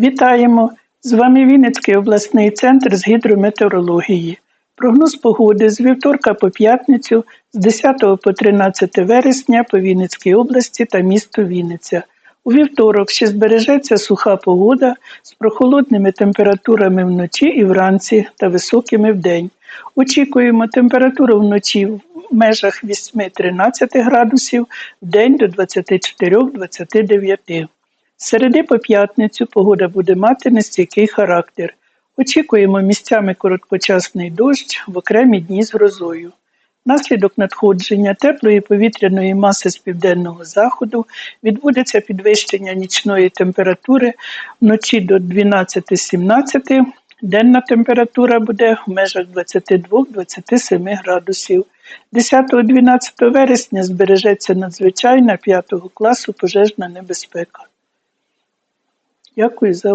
Вітаємо! З вами Вінницький обласний центр з гідрометеорології. Прогноз погоди з вівторка по п'ятницю з 10 по 13 вересня по Вінницькій області та місту Вінниця. У вівторок ще збережеться суха погода з прохолодними температурами вночі і вранці та високими вдень. Очікуємо температуру вночі в межах 8-13 градусів, вдень до 24-29. Середи по п'ятницю погода буде мати нестійкий характер. Очікуємо місцями короткочасний дощ в окремі дні з грозою. Наслідок надходження теплої повітряної маси з південного заходу відбудеться підвищення нічної температури вночі до 12-17, денна температура буде в межах 22-27 градусів. 10-12 вересня збережеться надзвичайна 5 класу пожежна небезпека. Yakuza